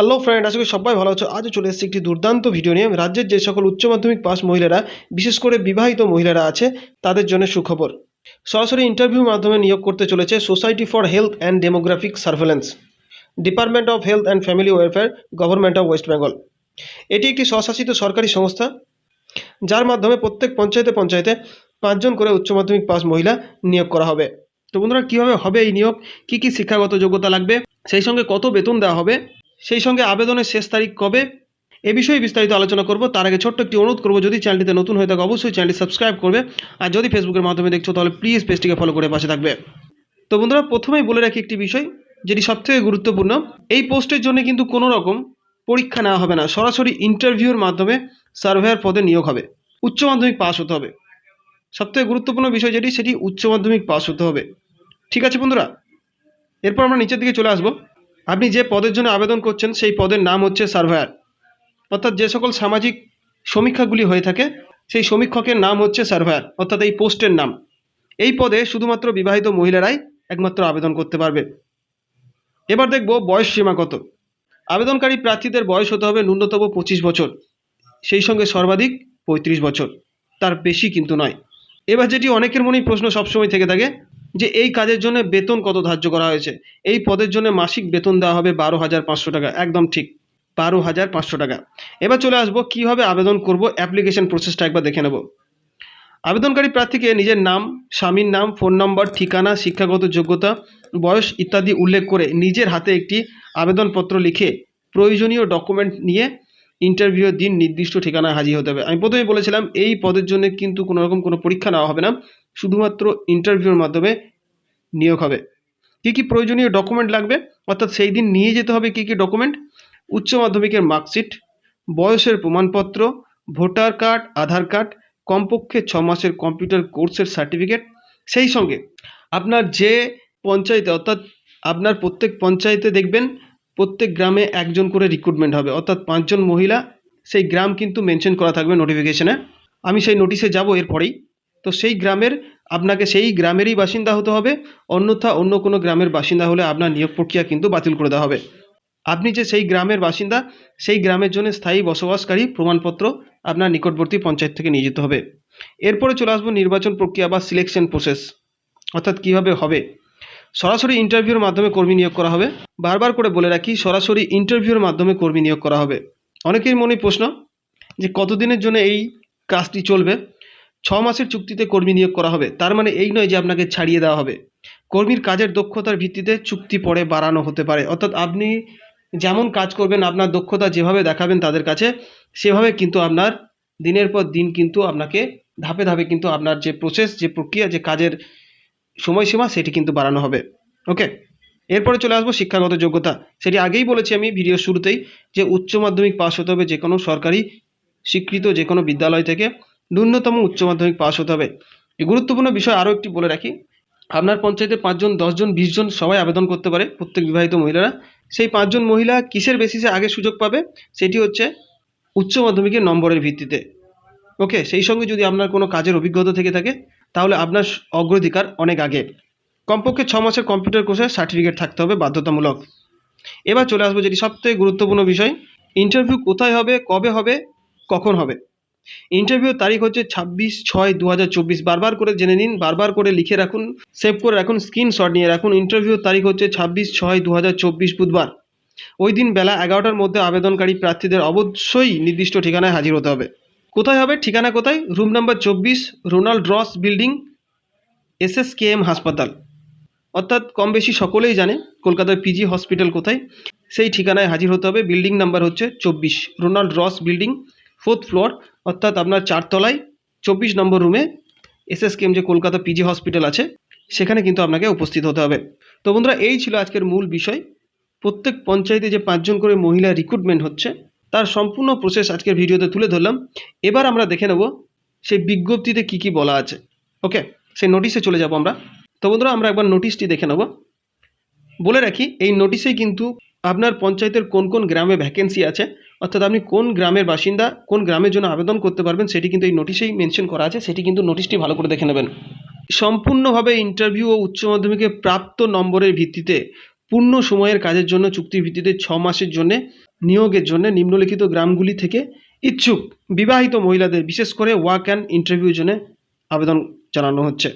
Hello friend আশা করি সবাই ভালো আছো। আজও চলে এসেছি একটি দুর্দান্ত ভিডিও নিয়ে। রাজ্যের যে সকল উচ্চ মাধ্যমিক পাস মহিলারা, বিশেষ করে বিবাহিত মহিলারা আছে, তাদের জন্য সুখবর। সরাসরি ইন্টারভিউ মাধ্যমে নিয়োগ করতে চলেছে society for health and demographic surveillance department of health and family welfare government of West Bengal এটি একটি স্বশাসিত সরকারি সংস্থা, যার মাধ্যমে প্রত্যেক পঞ্চায়েতে পঞ্চায়েতে পাঁচজন করে উচ্চ মাধ্যমিক পাস মহিলা নিয়োগ করা হবে। তো বন্ধুরা, কীভাবে হবে এই নিয়োগ? কী কী শিক্ষাগত যোগ্যতা লাগবে? সেই সঙ্গে কত বেতন দেওয়া হবে? সেই সঙ্গে আবেদনের শেষ তারিখ কবে? এ বিষয়ে বিস্তারিত আলোচনা করব। তার আগে ছোট্ট একটি অনুরোধ করব, যদি চ্যানেলটিতে নতুন হয়ে থাকে, অবশ্যই চ্যানেলটি সাবস্ক্রাইব করবে। আর যদি ফেসবুকের মাধ্যমে দেখছ, তাহলে প্লিজ পেজটিকে ফলো করে পাশে থাকবে। তো বন্ধুরা, প্রথমেই বলে রাখি একটি বিষয়, যেটি সবথেকে গুরুত্বপূর্ণ। এই পোস্টের জন্য কিন্তু কোনো রকম পরীক্ষা নেওয়া হবে না। সরাসরি ইন্টারভিউর মাধ্যমে সার্ভেয়ার পদে নিয়োগ হবে। উচ্চ মাধ্যমিক পাস হতে হবে। সবথেকে গুরুত্বপূর্ণ বিষয় যেটি, সেটি উচ্চ মাধ্যমিক পাস হতে হবে। ঠিক আছে বন্ধুরা? এরপর আমরা নিচের দিকে চলে আসব। আপনি যে পদের জন্য আবেদন করছেন, সেই পদের নাম হচ্ছে সার্ভেয়ার। অর্থাৎ যে সকল সামাজিক সমীক্ষাগুলি হয়ে থাকে, সেই সমীক্ষকের নাম হচ্ছে সার্ভেয়ার, অর্থাৎ এই পোস্টের নাম। এই পদে শুধুমাত্র বিবাহিত মহিলারাই একমাত্র আবেদন করতে পারবে। এবার দেখব বয়স সীমা কত। আবেদনকারী প্রার্থীদের বয়স হতে হবে ন্যূনতম পঁচিশ বছর, সেই সঙ্গে সর্বাধিক পঁয়ত্রিশ বছর। তার বেশি কিন্তু নয়। এবার যেটি অনেকের মনেই প্রশ্ন সবসময় থেকে থাকে যে এই কাজের জন্য বেতন কত ধার্য করা হয়েছে? এই পদের জন্য মাসিক বেতন দেওয়া হবে বারো হাজার পাঁচশো টাকা। একদম ঠিক, বারো হাজার পাঁচশো টাকা। এবার চলে আসব, কীভাবে আবেদন করব অ্যাপ্লিকেশন প্রসেসটা একবার দেখে নেব। আবেদনকারী প্রার্থীকে নিজের নাম, স্বামীর নাম, ফোন নম্বর, ঠিকানা, শিক্ষাগত যোগ্যতা, বয়স ইত্যাদি উল্লেখ করে নিজের হাতে একটি আবেদনপত্র লিখে প্রয়োজনীয় ডকুমেন্ট নিয়ে ইন্টারভিউয়ের দিন নির্দিষ্ট ঠিকানায় হাজির হতে হবে। আমি প্রথমে বলেছিলাম, এই পদের জন্য কিন্তু কোনো রকম কোনো পরীক্ষা নেওয়া হবে না। শুধুমাত্র ইন্টারভিউর মাধ্যমে নিয়োগ হবে। কী কী প্রয়োজনীয় ডকুমেন্ট লাগবে? অর্থাৎ সেই দিন নিয়ে যেতে হবে কী কী ডকুমেন্ট উচ্চ মাধ্যমিকের মার্কশিট বয়সের প্রমাণপত্র ভোটার কার্ড আধার কার্ড কমপক্ষে ছ মাসের কম্পিউটার কোর্সের সার্টিফিকেট সেই সঙ্গে আপনার যে পঞ্চায়েতে, অর্থাৎ আপনার প্রত্যেক পঞ্চায়েতে দেখবেন প্রত্যেক গ্রামে একজন করে রিক্রুটমেন্ট হবে। অর্থাৎ পাঁচজন মহিলা, সেই গ্রাম কিন্তু মেনশন করা থাকবে নোটিফিকেশনে আমি সেই নোটিশে যাব এরপরেই তো সেই গ্রামের, আপনাকে সেই গ্রামেরই বাসিন্দা হতে হবে, অন্যথা অন্য কোনো গ্রামের বাসিন্দা হলে আপনার নিয়োগ প্রক্রিয়া কিন্তু বাতিল করে দেওয়া হবে। আপনি যে সেই গ্রামের বাসিন্দা, সেই গ্রামের জন্য স্থায়ী বসবাসকারী প্রমাণপত্র আপনার নিকটবর্তী পঞ্চায়েত থেকে নিয়ে যেতে হবে। এরপরে চলে আসব নির্বাচন প্রক্রিয়া বা সিলেকশন প্রসেস অর্থাৎ কীভাবে হবে। সরাসরি ইন্টারভিউর মাধ্যমে কর্মী নিয়োগ করা হবে। বারবার করে বলে রাখি, সরাসরি ইন্টারভিউর মাধ্যমে কর্মী নিয়োগ করা হবে। অনেকের মনে প্রশ্ন যে কতদিনের জন্য এই কাজটি চলবে? ছ মাসের চুক্তিতে কর্মী নিয়োগ করা হবে। তার মানে এই নয় যে আপনাকে ছাড়িয়ে দেওয়া হবে। কর্মীর কাজের দক্ষতার ভিত্তিতে চুক্তি পরে বাড়ানো হতে পারে। অর্থাৎ আপনি যেমন কাজ করবেন, আপনার দক্ষতা যেভাবে দেখাবেন তাদের কাছে, সেভাবে কিন্তু আপনার দিনের পর দিন কিন্তু আপনাকে ধাপে ধাপে কিন্তু আপনার যে প্রসেস যে প্রক্রিয়া, যে কাজের সময়সীমা সেটি কিন্তু বাড়ানো হবে। ওকে এরপরে চলে আসব শিক্ষাগত যোগ্যতা। সেটি আগেই বলেছি আমি ভিডিও শুরুতেই যে উচ্চ মাধ্যমিক পাস হতে হবে যে কোনো সরকারি স্বীকৃত যে কোনো বিদ্যালয় থেকে ন্যূনতম উচ্চ মাধ্যমিক পাস হতে হবে। এই গুরুত্বপূর্ণ বিষয় আরও একটি বলে রাখি। আপনার পঞ্চায়েতে পাঁচজন, দশজন, বিশজন সবাই আবেদন করতে পারে প্রত্যেক বিবাহিত মহিলারা। সেই পাঁচজন মহিলা কিসের বেসিসে আগে সুযোগ পাবে সেটি হচ্ছে উচ্চ মাধ্যমিকের নম্বরের ভিত্তিতে। ওকে সেই সঙ্গে যদি আপনার কোনো কাজের অভিজ্ঞতা থেকে থাকে তাহলে আপনার অগ্রাধিকার অনেক আগে। কমপক্ষে ছ মাসের কম্পিউটার কোর্সের সার্টিফিকেট থাকতে হবে বাধ্যতামূলক। এবার চলে আসব যেটি সবথেকে গুরুত্বপূর্ণ বিষয়, ইন্টারভিউ কোথায় হবে, কবে হবে, কখন হবে? ইন্টারভিউ তারিখ হচ্ছে ছাব্বিশ ছয় দু বারবার করে জেনে নিন, বারবার করে লিখে রাখুন, সেভ করে রাখুন, স্ক্রিনশট নিয়ে রাখুন। ইন্টারভিউ তারিখ হচ্ছে ছাব্বিশ ছয় দু বুধবার। ওই দিন বেলা এগারোটার মধ্যে আবেদনকারী প্রার্থীদের অবশ্যই নির্দিষ্ট ঠিকানায় হাজির হতে হবে। কোথায় হবে? ঠিকানা কোথায়? রুম নাম্বার চব্বিশ, Ronald Ross building S S K M হাসপাতাল। অর্থাৎ কম বেশি সকলেই জানে কলকাতার পিজি হসপিটাল কোথায়। সেই ঠিকানায় হাজির হতে হবে। বিল্ডিং নাম্বার হচ্ছে চব্বিশ, Ronald Ross building, fourth floor. অর্থাৎ আপনার চারতলায় চব্বিশ নম্বর রুমে এসএসকেএম যে কলকাতা পিজি হসপিটাল আছে, সেখানে কিন্তু আপনাকে উপস্থিত হতে হবে। তো বন্ধুরা, এই ছিল আজকের মূল বিষয়। প্রত্যেক পঞ্চায়েতে যে পাঁচজন করে মহিলা রিক্রুটমেন্ট হচ্ছে তার সম্পূর্ণ প্রসেস আজকের ভিডিওতে তুলে ধরলাম। এবার আমরা দেখে নেব সেই বিজ্ঞপ্তিতে কি কি বলা আছে। ওকে সেই নোটিশে চলে যাব আমরা। তো বন্ধুরা, আমরা একবার নোটিশটি দেখে নেব। বলে রাখি, এই নোটিশেই কিন্তু আপনার পঞ্চায়েতের কোন কোন গ্রামে ভ্যাকেন্সি আছে, অর্থাৎ আপনি কোন গ্রামের বাসিন্দা, কোন গ্রামের জন্য আবেদন করতে পারবেন, সেটি কিন্তু এই নোটিশেই মেনশন করা আছে। সেটি কিন্তু নোটিশটি ভালো করে দেখে নেবেন। সম্পূর্ণভাবে ইন্টারভিউ ও উচ্চ মাধ্যমিকে প্রাপ্ত নম্বরের ভিত্তিতে পূর্ণ সময়ের কাজের জন্য চুক্তির ভিত্তিতে ছ মাসের জন্য, নিয়োগের জন্য নিম্নলিখিত গ্রামগুলি থেকে ইচ্ছুক বিবাহিত মহিলাদের, বিশেষ করে ওয়ার্ক অ্যান্ড ইন্টারভিউ জন্য আবেদন জানানো হচ্ছে।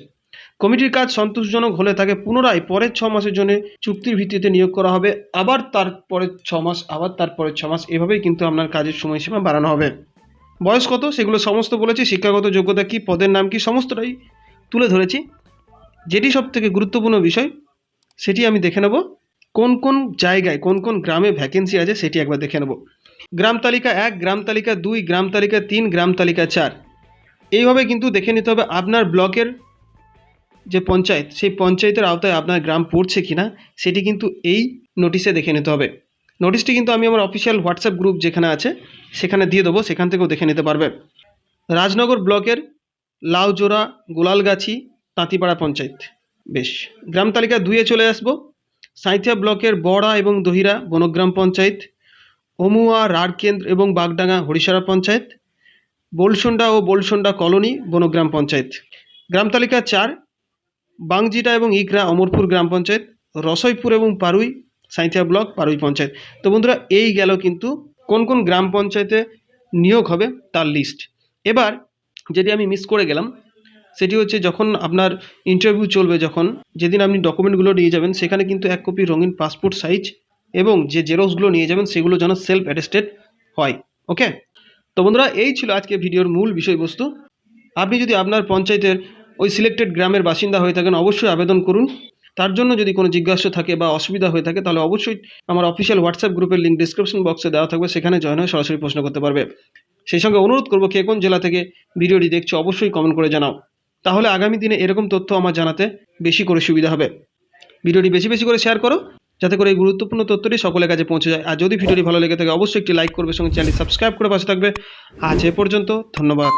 কমিটির কাজ সন্তোষজনক হলে তাকে পুনরায় পরের ছ মাসের জন্য চুক্তির ভিত্তিতে নিয়োগ করা হবে। আবার তার পরের ছ মাস, আবার তার পরের ছ মাস, এভাবেই কিন্তু আপনার কাজের সময়সীমা বাড়ানো হবে। বয়স কত? সেগুলো সমস্ত বলেছি। শিক্ষাগত যোগ্যতা কি? পদের নাম কি? সমস্তটাই তুলে ধরেছি। যেটি সব থেকে গুরুত্বপূর্ণ বিষয়, সেটি আমি দেখে নেব। কোন কোন জায়গায়, কোন কোন গ্রামে ভ্যাকেন্সি আছে সেটি একবার দেখে নেব। গ্রাম তালিকা এক, গ্রাম তালিকা দুই, গ্রাম তালিকা তিন, গ্রাম তালিকা চার। এইভাবে কিন্তু দেখে নিতে হবে আপনার ব্লকের যে পঞ্চায়েত, সেই পঞ্চায়েতের আওতায় আপনার গ্রাম পড়ছে কিনা, সেটি কিন্তু এই নোটিশে দেখে নিতে হবে। নোটিশটি কিন্তু আমি আমার অফিসিয়াল হোয়াটসঅ্যাপ গ্রুপ যেখানে আছে, সেখানে দিয়ে দেবো, সেখান থেকেও দেখে নিতে পারবে। রাজনগর ব্লকের লাউজোড়া, গোলালগাছি, তাঁতিপাড়া পঞ্চায়েত। বেশ, গ্রাম তালিকা দুইয়ে চলে আসব। সাঁইথিয়া ব্লকের বড়া এবং দহিরা বনগ্রাম পঞ্চায়েত, অমুয়া রাড়কেন্দ্র এবং বাগডাঙ্গা হরিশারা পঞ্চায়েত, বোলসন্ডা ও বোলসন্ডা কলোনি বনগ্রাম পঞ্চায়েত। গ্রাম তালিকা চার, বাংজিটা এবং ইগরা অমরপুর গ্রাম পঞ্চায়েত, রসইপুর এবং পারুই, সাঁইথিয়া ব্লক, পারুই পঞ্চায়েত। তো বন্ধুরা, এই গেল কিন্তু কোন কোন গ্রাম পঞ্চায়েতে নিয়োগ হবে তার লিস্ট এবার যেটি আমি মিস করে গেলাম সেটি হচ্ছে যখন আপনার ইন্টারভিউ চলবে যখন, যেদিন আপনি ডকুমেন্টগুলো নিয়ে যাবেন, সেখানে কিন্তু এক কপি রঙিন পাসপোর্ট সাইজ এবং যে জেরক্সগুলো নিয়ে যাবেন, সেগুলো যেন সেলফ অ্যাটেস্টেড হয় ওকে তো বন্ধুরা, এই ছিল আজকে ভিডিওর মূল বিষয়বস্তু। আপনি যদি আপনার পঞ্চায়েতের ওই সিলেক্টেড গ্রামের বাসিন্দা হয়ে থাকেন, অবশ্যই আবেদন করুন। তার জন্য যদি কোনো জিজ্ঞাসা থাকে বা অসুবিধা হয়ে থাকে, তাহলে অবশ্যই আমার অফিসিয়াল হোয়াটসঅ্যাপ গ্রুপের লিঙ্ক ডিসক্রিপশন বক্সে দেওয়া থাকবে, সেখানে জয়েন হয়ে সরাসরি প্রশ্ন করতে পারবে। সেই সঙ্গে অনুরোধ করব, কে কোন জেলা থেকে ভিডিওটি দেখছ, অবশ্যই কমেন্ট করে জানাও। তাহলে আগামী দিনে এরকম তথ্য আমার জানাতে বেশি করে সুবিধা হবে। ভিডিওটি বেশি বেশি করে শেয়ার করো, যাতে করে এই গুরুত্বপূর্ণ তথ্যটি সকলের কাছে পৌঁছে যায়। আর যদি ভিডিওটি ভালো লেগে থাকে, অবশ্যই একটি লাইক করবে, সঙ্গে চ্যানেলটি সাবস্ক্রাইব করে পাশে থাকবে। আজ এ পর্যন্ত, ধন্যবাদ।